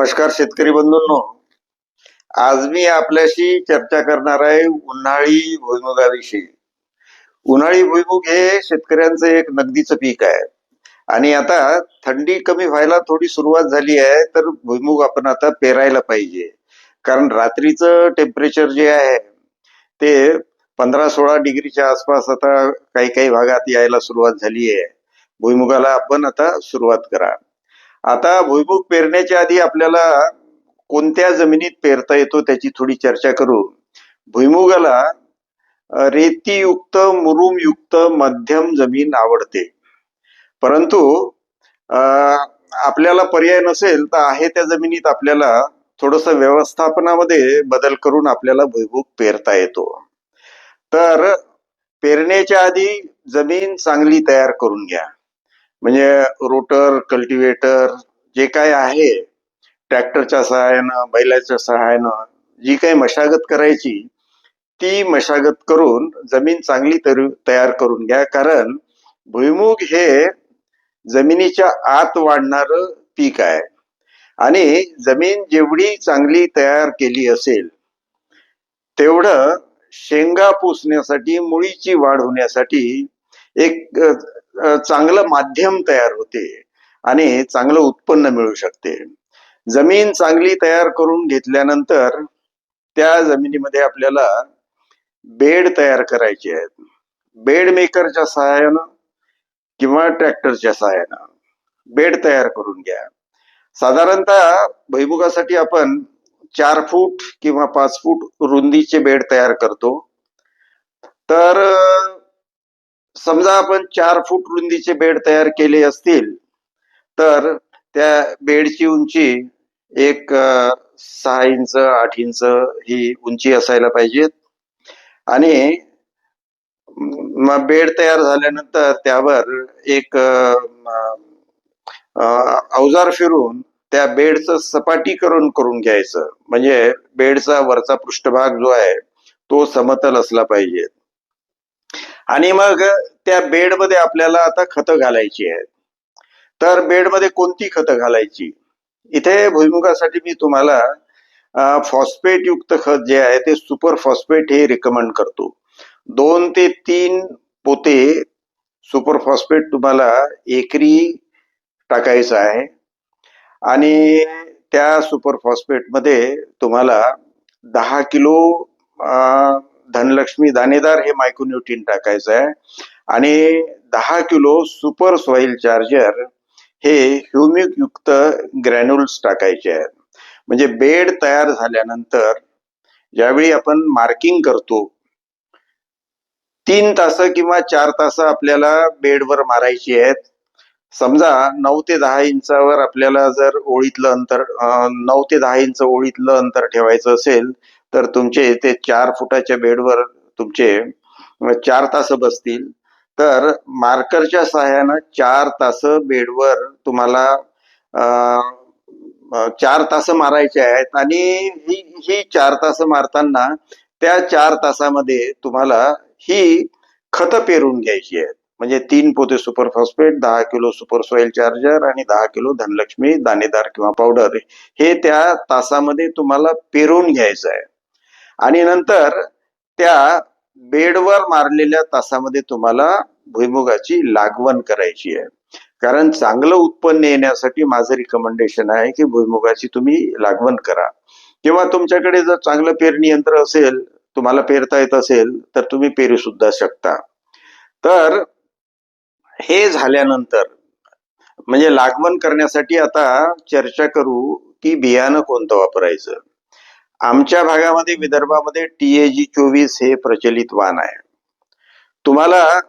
नमस्कार शेतकरी बंधूंनो. आज मी आपल्याशी चर्चा करणार आहे उन्हाळी भुईमुगाविषयी. उन्हाळी भुईमुग हे शेतकऱ्यांचं एक नगदीचं पीक आहे. आणि आता थंडी कमी व्हायला थोडी सुरुवात झाली आहे तर भुईमुग आपण आता पेरायला पाहिजे. कारण रात्रीचं टेम्परेचर जे आहे ते पंधरा सोळा डिग्रीच्या आसपास आता काही काही भागात यायला सुरुवात झाली आहे. भुईमुगाला आपण आता सुरुवात करा. आता भुईमुग पेरण्याच्या आधी आपल्याला कोणत्या जमिनीत पेरता येतो त्याची थोडी चर्चा करू. भुईमुगाला रेतीयुक्त मुरुमयुक्त मध्यम जमीन आवडते. परंतु आपल्याला पर्याय नसेल तर आहे त्या जमिनीत आपल्याला थोडस व्यवस्थापनामध्ये बदल करून आपल्याला भुईमुग पेरता येतो. तर पेरण्याच्या आधी जमीन चांगली तयार करून घ्या. म्हणजे रोटर कल्टिवेटर जे काय आहे ट्रॅक्टरच्या सहाय्यानं बैलाच्या सहाय्यानं जी काही मशागत करायची ती मशागत करून जमीन चांगली तर तयार करून घ्या. कारण भुईमुग हे जमिनीच्या आत वाढणार पीक आहे. आणि जमीन जेवढी चांगली तयार केली असेल तेवढं शेंगा पुसण्यासाठी मुळीची वाढ होण्यासाठी एक चांगलं माध्यम तयार होते आणि चांगलं उत्पन्न मिळू शकते. जमीन चांगली तयार करून घेतल्यानंतर त्या जमिनीमध्ये आपल्याला बेड तयार करायचे आहेत. बेड मेकरच्या सहाय्यानं किंवा ट्रॅक्टरच्या सहाय्यानं बेड तयार करून घ्या. साधारणतः भुईमुगासाठी आपण चार फूट किंवा पाच फूट रुंदीचे बेड तयार करतो. तर समजा आपण चार फूट रुंदीचे बेड तयार केले असतील तर त्या बेडची उंची एक सहा इंच आठ इंच ही उंची असायला पाहिजेत. आणि बेड तयार झाल्यानंतर त्यावर एक अवजार फिरून त्या बेडचं सपाटीकरण करून घ्यायचं. म्हणजे बेडचा वरचा पृष्ठभाग जो आहे तो समतल असला पाहिजे आणि मग त्या बेडमध्ये आपल्याला आता खतं घालायची आहेत. तर बेडमध्ये कोणती खतं घालायची? इथे भुईमुगासाठी मी तुम्हाला फॉस्फेट युक्त खत जे आहे ते सुपर फॉस्फेट हे रिकमेंड करतो. दोन ते तीन पोते सुपर फॉस्फेट तुम्हाला एकरी टाकायचं आहे. आणि त्या सुपर फॉस्फेटमध्ये तुम्हाला दहा किलो धनलक्ष्मी दाणेदार हे मायक्रोन्युट्रीन टाकायचं आहे. आणि दहा किलो सुपर सॉइल चार्जर हे ह्युमिक युक्त ग्रॅन्युल्स टाकायचे आहेत. म्हणजे बेड तयार झाल्यानंतर ज्यावेळी आपण मार्किंग करतो तीन तास किंवा चार तास आपल्याला बेडवर मारायची आहेत. समजा नऊ ते दहा इंचावर आपल्याला जर ओळीतलं अंतर नऊ ते दहा इंच ओळीतलं अंतर ठेवायचं असेल तर तुमचे ते चार फुटाच्या बेडवर तुमचे चार तास बसतील. तर मार्करच्या सहाय्यानं चार तास बेडवर तुम्हाला चार तास मारायचे आहेत आणि ही ही चार तास मारताना त्या चार तासामध्ये तुम्हाला ही खतं पेरून घ्यायची आहेत. म्हणजे तीन पोते सुपर फॉस्फेट दहा किलो सुपर सॉइल चार्जर आणि दहा किलो धनलक्ष्मी दाणेदार किंवा पावडर हे त्या तासामध्ये तुम्हाला पेरून घ्यायचं आहे. आणि नंतर त्या बेडवर मारलेल्या तासामध्ये तुम्हाला भुईमुगाची लागवण करायची आहे. कारण चांगलं उत्पन्न येण्यासाठी माझं रिकमेंडेशन आहे की भुईमुगाची तुम्ही लागवण करा. किंवा तुमच्याकडे जर चांगलं पेरणी यंत्र असेल तुम्हाला पेरता येत असेल तर तुम्ही पेरू सुद्धा शकता. तर हे झाल्यानंतर म्हणजे लागवण करण्यासाठी आता चर्चा करू की बियाणं कोणतं वापरायचं. आमच्या भागामध्ये विदर्भामध्ये टीएजी चोवीस हे प्रचलित वाण आहे. तुम्हाला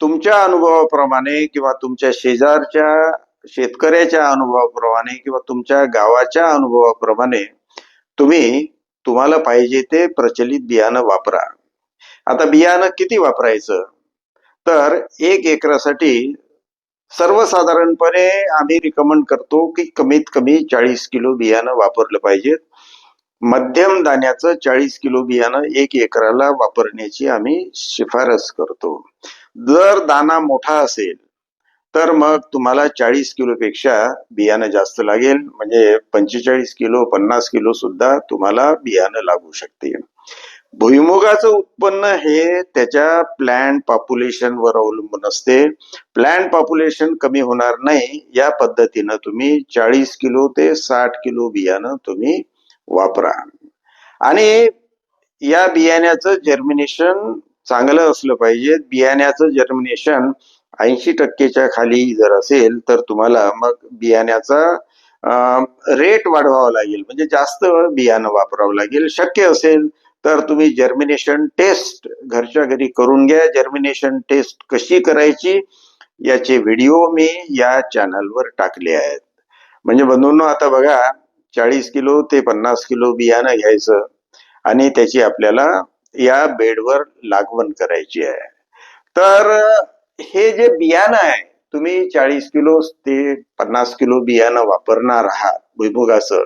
तुमच्या अनुभवाप्रमाणे किंवा तुमच्या शेजारच्या शेतकऱ्याच्या अनुभवाप्रमाणे किंवा तुमच्या गावाच्या अनुभवाप्रमाणे तुम्ही तुम्हाला पाहिजे ते प्रचलित बियाणं वापरा. आता बियाणं किती वापरायचं? तर एक एकरासाठी सर्वसाधारणपणे आम्ही रिकमेंड करतो की कमीत कमी चाळीस किलो बियाणं वापरलं पाहिजेत. मध्यम दाण्याचं चाळीस किलो बियाणं एक एकराला वापरण्याची आम्ही शिफारस करतो. जर दाना मोठा असेल तर मग तुम्हाला चाळीस किलोपेक्षा बियाणं जास्त लागेल. म्हणजे पंचेचाळीस किलो पन्नास किलो सुद्धा तुम्हाला बियाणं लागू शकते. भुईमुगाचं उत्पन्न हे त्याच्या प्लॅन्ट पॉप्युलेशन वर अवलंबून असते. प्लॅन्ट पॉप्युलेशन कमी होणार नाही. या पद्धतीनं तुम्ही चाळीस किलो ते साठ किलो बियाणं तुम्ही वापरा. आणि या बियाण्याचं जर्मिनेशन चांगलं असलं पाहिजे. बियाण्याचं जर्मिनेशन ऐंशी टक्केच्या खाली जर असेल तर तुम्हाला मग बियाण्याचा रेट वाढवावा लागेल. म्हणजे जास्त बियाणं वापरावं लागेल. शक्य असेल तर तुम्ही जर्मिनेशन टेस्ट घरच्या घरी करून घ्या. जर्मिनेशन टेस्ट कशी करायची याचे व्हिडिओ मी या चॅनलवर टाकले आहेत. म्हणजे बंधूंनो आता बघा चाळीस किलो ते पन्नास किलो बियाणं घ्यायचं आणि त्याची आपल्याला या बेडवर लागवण करायची आहे. तर हे जे बियाणं आहे तुम्ही चाळीस किलो ते पन्नास किलो बियाणं वापरणार आहात भुईमुगाचं.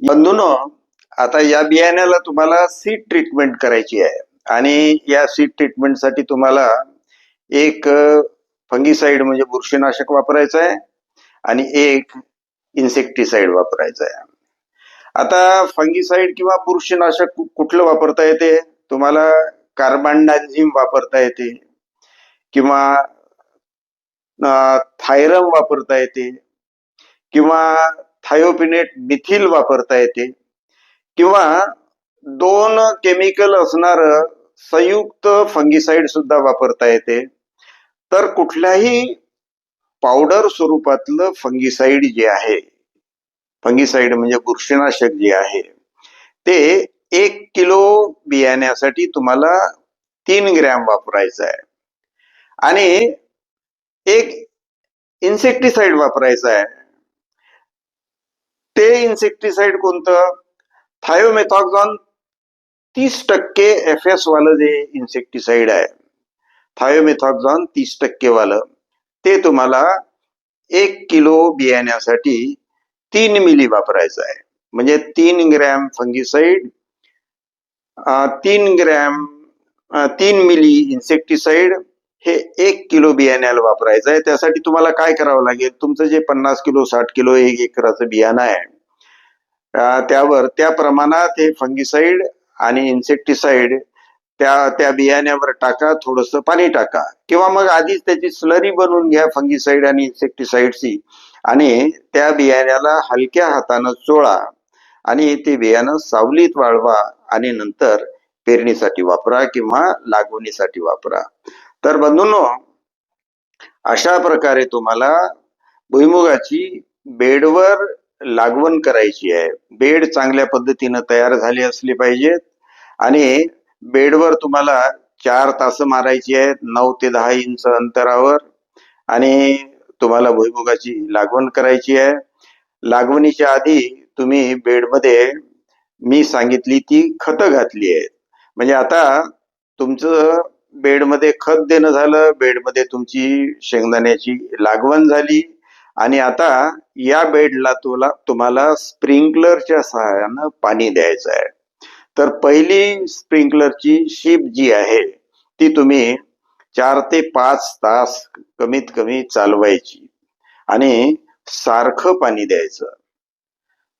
बंधून आता या बियाण्याला तुम्हाला सीड ट्रीटमेंट करायची आहे आणि या सीड ट्रीटमेंटसाठी तुम्हाला एक फंगीसाईड म्हणजे बुरशीनाशक वापरायचं आहे आणि एक इन्सेक्टिसाइड वापरायचं आहे. आता फंगीसाईड किंवा बुरशीनाशक कुठलं वापरता येते? तुम्हाला कार्बानडाझिम वापरता येते. किंवा थायरम वापरता येते. किंवा थायोपिनेट मिथिल वापरता येते. किंवा दोन केमिकल असणार संयुक्त फंगिसाईड सुद्धा वापरता येते. तर कुठल्याही पावडर स्वरूपातलं फंगिसाईड जे आहे फंगीसाईड म्हणजे बुरशीनाशक जे आहे ते एक किलो बियाण्यासाठी तुम्हाला तीन ग्रॅम वापरायचं आहे. आणि एक इन्सेक्टिसाइड वापरायचं आहे. ते इन्सेक्टिसाइड कोणतं? थायोमेथॉक्झॉन तीस टक्के एफ एस वालं जे इन्सेक्टिसाइड आहे थायोमेथॉक्झॉन तीस टक्के वालं ते तुम्हाला एक किलो बियाण्यासाठी तीन मिली वापरायचं आहे. म्हणजे तीन ग्रॅम फंगिसाईड तीन ग्रॅम तीन मिली इन्सेक्टिसाइड हे एक किलो बियाण्याला वापरायचं आहे. त्यासाठी तुम्हाला काय करावं लागेल? तुमचं जे पन्नास किलो साठ किलो एक एकराचं बियाणं आहे त्यावर त्या प्रमाणात हे फंगिसाईड आणि इन्सेक्टिसाइड त्या त्या बियाण्यावर टाका थोडस पाणी टाका. किंवा मग आधीच त्याची स्लरी बनवून घ्या फंगिसाइड आणि इन्सेक्टिसाइडची. आणि त्या बियाण्याला हलक्या हातानं चोळा आणि ते बियाणं सावलीत वाळवा आणि नंतर पेरणीसाठी वापरा किंवा लागवणीसाठी वापरा. तर बंधूंनो अशा प्रकारे तुम्हाला भुईमुगाची बेडवर लागवण करायची आहे. बेड चांगल्या पद्धतीनं तयार झाले असली पाहिजेत आणि बेडवर तुम्हाला चार तास मारायची आहेत नऊ ते दहा इंच अंतरावर आणि तुम्हाला भुईमुगाची लागवण करायची आहे. लागवणीच्या आधी तुम्ही बेडमध्ये मी सांगितली ती खतं घातली आहेत. म्हणजे आता तुमचं बेडमध्ये खत देणं झालं बेडमध्ये तुमची शेंगदाण्याची लागवण झाली आणि आता या बेडला तुला तुम्हाला स्प्रिंकलरच्या सहाय्यानं पाणी द्यायचं आहे. तर पहिली स्प्रिंकलरची शीप जी आहे ती तुम्ही चार ते पाच तास कमीत कमी चालवायची आणि सारखं पाणी द्यायचं.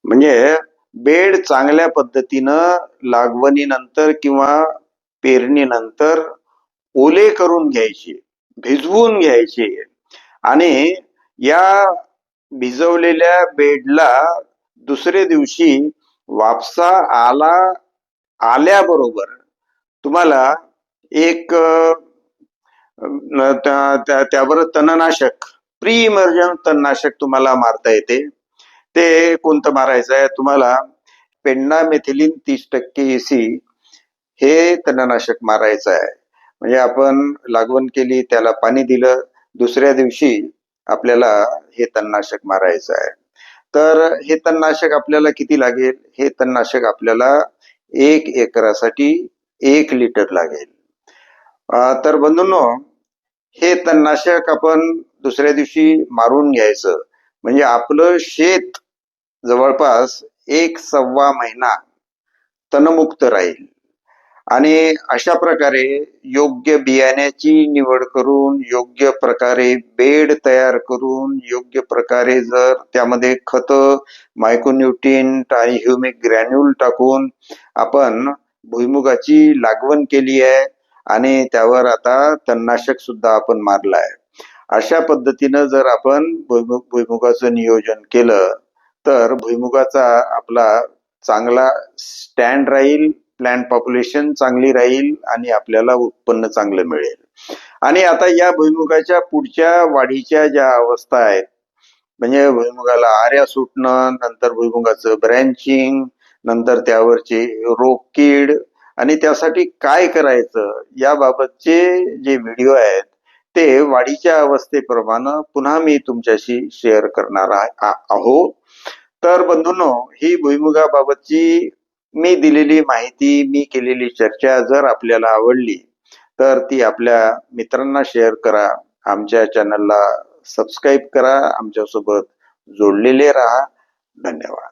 म्हणजे बेड चांगल्या पद्धतीनं लागवणीनंतर किंवा पेरणीनंतर ओले करून घ्यायचे भिजवून घ्यायचे आणि या भिजवलेल्या बेडला दुसऱ्या दिवशी वापसा आला आल्याबरोबर तुम्हाला एक त्याबरोबर त्यावर तणनाशक प्री इमर्जन तणनाशक तुम्हाला मारता येते. ते कोणतं मारायचं आहे? तुम्हाला पेंडा मेथिलिन तीस टक्के एसी हे तणनाशक मारायचं आहे. म्हणजे आपण लागवण केली त्याला पाणी दिलं दुसऱ्या दिवशी आपल्याला हे तणनाशक मारायचं आहे. तर हे तणनाशक आपल्याला किती लागेल? हे तणनाशक आपल्याला एक एकरासाठी एक लिटर लागेल. तर बंधूंनो हे तणनाशक आपण दुसऱ्या दिवशी मारून घ्यायचं. म्हणजे आपलं शेत जवळपास एक सव्वा महिना तणमुक्त राहील. आणि अशा प्रकारे योग्य बियाण्याची निवड करून योग्य प्रकारे बेड तयार करून योग्य प्रकारे जर त्यामध्ये खत मायक्रोन्युट्रिएंट आणि ह्युमिक ग्रॅन्युल टाकून आपण भुईमुगाची लागवण केली आहे आणि त्यावर आता तणनाशक सुद्धा आपण मारलं आहे अशा पद्धतीनं जर आपण भुईमुग भुईमुगाचं नियोजन केलं तर भुईमुगाचा आपला चांगला स्टँड राहील प्लॅन्ट पॉप्युलेशन चांगली राहील आणि आपल्याला उत्पन्न चांगलं मिळेल. आणि आता या भुईमुगाच्या पुढच्या वाढीच्या ज्या अवस्था आहेत म्हणजे भुईमुगाला आऱ्या सुटणं नंतर भुईमुगाचं ब्रँचिंग नंतर त्यावरचे रोगकीड आणि त्यासाठी काय करायचं याबाबतचे जे व्हिडिओ आहेत ते वाढीच्या अवस्थेप्रमाणे पुन्हा मी तुमच्याशी शेअर करणार आहो आहोत. तर बंधूंनो ही भुईमुगाबाबतची मी दिलेली माहिती मी केलेली चर्चा जर आपल्याला आवडली तर ती आपल्या मित्रांना शेअर करा आमच्या चॅनलला सबस्क्राईब करा आमच्यासोबत जोडलेले राहा. धन्यवाद.